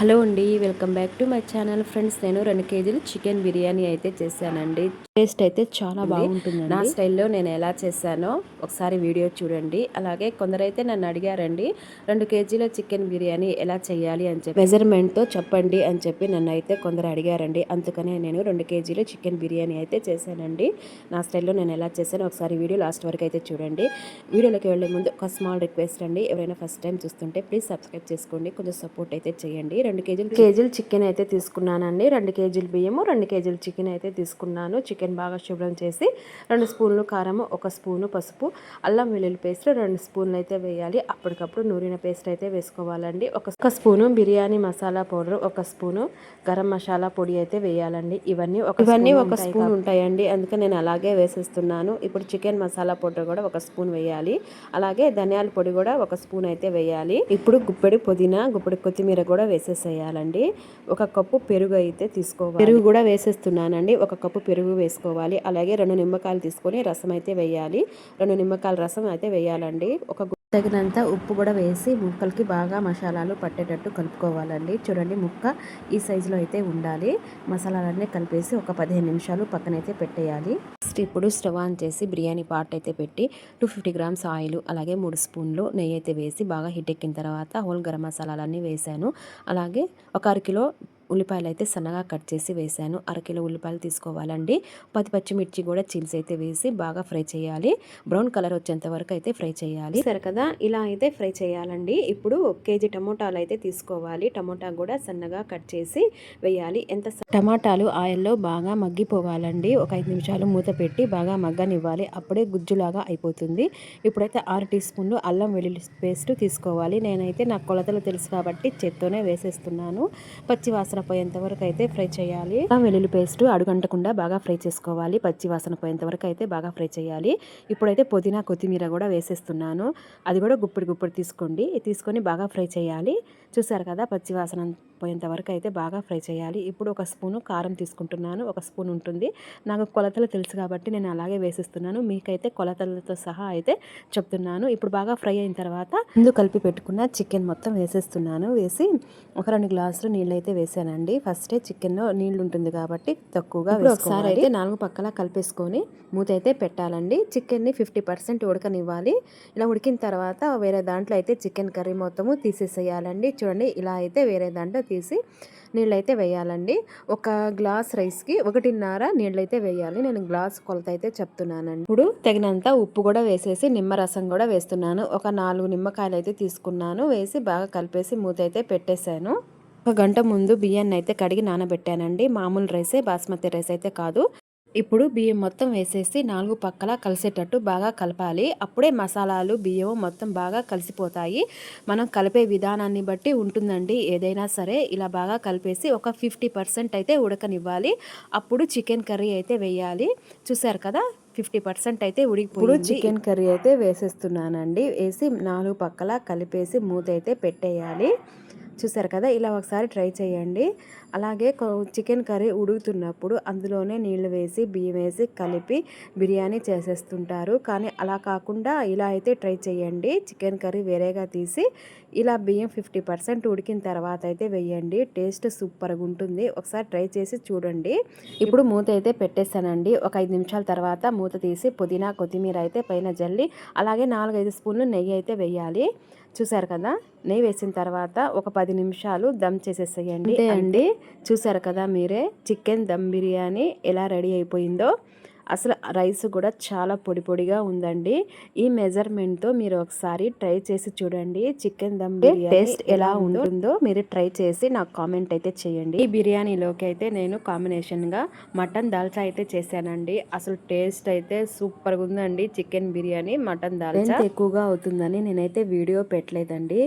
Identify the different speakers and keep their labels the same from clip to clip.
Speaker 1: Hello అండి welcome back to my channel. Friends నేను రెండు కేజీలు చికెన్ బిర్యానీ అయితే చేశానండి. టేస్ట్ అయితే చాలా బాగుంటుంది నా స్టైల్లో నేను ఎలా చేశానో ఒకసారి వీడియో చూడండి. అలాగే కొందరైతే నన్ను అడిగారండి రెండు కేజీల చికెన్ బిర్యానీ ఎలా చేయాలి అని చెప్పి. మెజర్మెంట్తో చెప్పండి అని చెప్పి నన్ను అయితే కొందరు అడిగారండి. అందుకనే నేను రెండు కేజీలు చికెన్ బిర్యానీ అయితే చేశానండి. నా స్టైల్లో నేను ఎలా చేశానో ఒకసారి వీడియో లాస్ట్ వరకు అయితే చూడండి. వీడియోలోకి వెళ్ళే ముందు ఒక స్మాల్ రిక్వెస్ట్ అండి. ఎవరైనా ఫస్ట్ టైం చూస్తుంటే ప్లీజ్ సబ్స్క్రైబ్ చేసుకోండి. కొంచెం సపోర్ట్ అయితే చేయండి. రెండు కేజీలు కేజీలు చికెన్ అయితే తీసుకున్నానండి. రెండు కేజీలు బియ్యము రెండు కేజీలు చికెన్ అయితే తీసుకున్నాను. చికెన్ బాగా శుభ్రం చేసి రెండు స్పూన్లు కారము ఒక స్పూను పసుపు అల్లం వెల్లుల్లి పేస్ట్ రెండు స్పూన్లు అయితే వేయాలి. అప్పటికప్పుడు నూరిన పేస్ట్ అయితే వేసుకోవాలండి. ఒక స్పూను బిర్యానీ మసాలా పౌడర్ ఒక స్పూను గరం మసాలా పొడి అయితే వేయాలండి. ఇవన్నీ ఒక ఇవన్నీ ఒక స్పూన్ ఉంటాయండి. అందుకే నేను అలాగే వేసేస్తున్నాను. ఇప్పుడు చికెన్ మసాలా పౌడర్ కూడా ఒక స్పూన్ వేయాలి. అలాగే ధనియాల పొడి కూడా ఒక స్పూన్ అయితే వేయాలి. ఇప్పుడు గుప్పెడి పుదీనా గుప్పెడి కొత్తిమీర కూడా వేసేయాలండి. ఒక కప్పు పెరుగు అయితే తీసుకోవాలి. పెరుగు కూడా వేసేస్తున్నానండి. ఒక కప్పు పెరుగు వేసుకోవాలి. అలాగే రెండు నిమ్మకాయలు తీసుకొని రసం అయితే వేయాలి. రెండు నిమ్మకాయల రసం అయితే వేయాలండి. ఒక తగినంత ఉప్పు కూడా వేసి ముక్కలకి బాగా మసాలాలు పట్టేటట్టు కలుపుకోవాలండి. చూడండి ముక్క ఈ సైజులో అయితే ఉండాలి. మసాలాలన్నీ కలిపేసి ఒక పదిహేను నిమిషాలు పక్కనైతే పెట్టేయాలి. నెక్స్ట్ ఇప్పుడు స్టవ్ ఆన్ చేసి బిర్యానీ పాట్ అయితే పెట్టి టూ ఫిఫ్టీ గ్రామ్స్ ఆయిల్ అలాగే మూడు స్పూన్లు నెయ్యి అయితే వేసి బాగా హిట్ ఎక్కిన తర్వాత హోల్ గరం మసాలాలన్నీ వేసాను. అలాగే ఒక అరకిలో ఉల్లిపాయలు అయితే సన్నగా కట్ చేసి వేసాను అరకిలో ఉల్లిపాయలు తీసుకోవాలండి. పది పచ్చిమిర్చి కూడా చిల్స్ అయితే వేసి బాగా ఫ్రై చేయాలి. బ్రౌన్ కలర్ వచ్చేంత వరకు అయితే ఫ్రై చేయాలి. సరే కదా ఇలా అయితే ఫ్రై చేయాలండి. ఇప్పుడు కేజీ టమోటాలు అయితే తీసుకోవాలి. టమోటా కూడా సన్నగా కట్ చేసి వేయాలి. ఎంత టమాటాలు ఆయిల్లో బాగా మగ్గిపోవాలండి. ఒక ఐదు నిమిషాలు మూత పెట్టి బాగా మగ్గనివ్వాలి. అప్పుడే గుజ్జులాగా అయిపోతుంది. ఇప్పుడైతే ఆరు టీ స్పూన్లు అల్లం వెల్లుల్లి పేస్ట్ తీసుకోవాలి. నేనైతే నాకు కొలతలు తెలుసు కాబట్టి చేత్తోనే వేసేస్తున్నాను. పచ్చి వాసన పోయేంత వరకు అయితే ఫ్రై చేయాలి. వెల్లుల్లి పేస్ట్ అడుగంటకుండా బాగా ఫ్రై చేసుకోవాలి. పచ్చి వాసన పోయేంత వరకు అయితే బాగా ఫ్రై చేయాలి. ఇప్పుడైతే పుదీనా కొత్తిమీర కూడా వేసేస్తున్నాను. అది కూడా గుప్పిడి గుప్పిడి తీసుకోండి. తీసుకొని బాగా ఫ్రై చేయాలి. చూసారు కదా పచ్చి వాసన పోయేంత వరకు అయితే బాగా ఫ్రై చేయాలి. ఇప్పుడు ఒక స్పూను కారం తీసుకుంటున్నాను. ఒక స్పూన్ ఉంటుంది. నాకు కొలతలు తెలుసు కాబట్టి నేను అలాగే వేసిస్తున్నాను. మీకైతే కొలతలతో సహా అయితే చెప్తున్నాను. ఇప్పుడు బాగా ఫ్రై అయిన తర్వాత ముందు కలిపి పెట్టుకున్న చికెన్ మొత్తం వేసేస్తున్నాను. వేసి ఒక రెండు గ్లాసులు నీళ్ళు అయితే వేసానండి. ఫస్టే చికెన్లో నీళ్ళు ఉంటుంది కాబట్టి తక్కువగా ఒకసారి అయితే నాలుగు పక్కల కలిపేసుకొని మూత అయితే పెట్టాలండి. చికెన్ని ఫిఫ్టీ పర్సెంట్ ఉడకనివ్వాలి. ఇలా ఉడికిన తర్వాత వేరే దాంట్లో అయితే చికెన్ కర్రీ మొత్తము తీసేసేయాలండి. చూడండి ఇలా అయితే వేరే దాంట్లో తీసి నీళ్ళైతే వేయాలండి. ఒక గ్లాస్ రైస్కి ఒకటిన్నర నీళ్ళైతే వేయాలి. నేను గ్లాస్ కొలత అయితే చెప్తున్నానండి. ఇప్పుడు తగినంత ఉప్పు కూడా వేసేసి నిమ్మరసం కూడా వేస్తున్నాను. ఒక నాలుగు నిమ్మకాయలు అయితే తీసుకున్నాను. వేసి బాగా కలిపేసి మూత అయితే పెట్టేశాను. ఒక గంట ముందు బియ్యాన్ని అయితే కడిగి నానబెట్టానండి. మామూలు రైసే బాస్మతి రైస్ అయితే కాదు. ఇప్పుడు బియ్యం మొత్తం వేసేసి నాలుగు పక్కల కలిసేటట్టు బాగా కలపాలి. అప్పుడే మసాలాలు బియ్యం మొత్తం బాగా కలిసిపోతాయి. మనం కలిపే విధానాన్ని బట్టి ఉంటుందండి. ఏదైనా సరే ఇలా బాగా కలిపేసి ఒక ఫిఫ్టీ పర్సెంట్ అయితే ఉడకనివ్వాలి. అప్పుడు చికెన్ కర్రీ అయితే వేయాలి. చూసారు కదా? ఫిఫ్టీ పర్సెంట్ అయితే ఉడికిపోయింది. చికెన్ కర్రీ అయితే వేసేస్తున్నానండి. వేసి నాలుగు పక్కల కలిపేసి మూత అయితే పెట్టేయాలి. చూసారు కదా ఇలా ఒకసారి ట్రై చేయండి. అలాగే చికెన్ కర్రీ ఉడుకుతున్నప్పుడు అందులోనే నీళ్ళు వేసి బియ్యం వేసి కలిపి బిర్యానీ చేసేస్తుంటారు. కానీ అలా కాకుండా ఇలా అయితే ట్రై చేయండి. చికెన్ కర్రీ వేరేగా తీసి ఇలా బియ్యం ఫిఫ్టీ పర్సెంట్ ఉడికిన తర్వాత అయితే వేయండి. టేస్ట్ సూపర్గా ఉంటుంది. ఒకసారి ట్రై చేసి చూడండి. ఇప్పుడు మూత అయితే పెట్టేస్తానండి ఒక ఐదు నిమిషాల తర్వాత మూత తీసి పుదీనా కొత్తిమీర అయితే పైన జల్లి అలాగే నాలుగైదు స్పూన్లు నెయ్యి అయితే వేయాలి. చూసారు కదా? నెయ్యి వేసిన తర్వాత ఒక పది నిమిషాలు దమ్ చేసేసేయండి. అండి. చూసారు కదా మీరే? చికెన్ దమ్ బిర్యానీ ఎలా రెడీ అయిపోయిందో? అసలు రైస్ కూడా చాలా పొడి పొడిగా ఉందండి. ఈ మెజర్మెంట్తో మీరు ఒకసారి ట్రై చేసి చూడండి. చికెన్ దమ్ బిర్యానీ టేస్ట్ ఎలా ఉంటుందో మీరు ట్రై చేసి నాకు కామెంట్ అయితే చేయండి. ఈ బిర్యానీలోకి అయితే నేను కాంబినేషన్గా మటన్ దాల్చా అయితే చేశానండి. అసలు టేస్ట్ అయితే సూపర్గా ఉందండి. Chicken biryani mutton dalcha. ఎక్కువగా అవుతుందని నేనైతే వీడియో పెట్టలేదండి.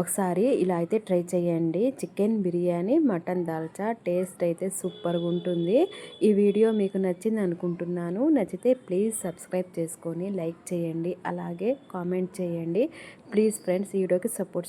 Speaker 1: ఒకసారి ఇలా అయితే ట్రై చేయండి. Chicken biryani mutton dalcha taste అయితే సూపర్గా ఉంటుంది. ఈ వీడియో మీకు నచ్చింది అనుకుంటున్నాను. నచ్చితే ప్లీజ్ సబ్స్క్రైబ్ చేసుకొని లైక్ చేయండి. అలాగే కామెంట్ చేయండి. ప్లీజ్ ఫ్రెండ్స్ ఈ వీడియోకి సపోర్ట్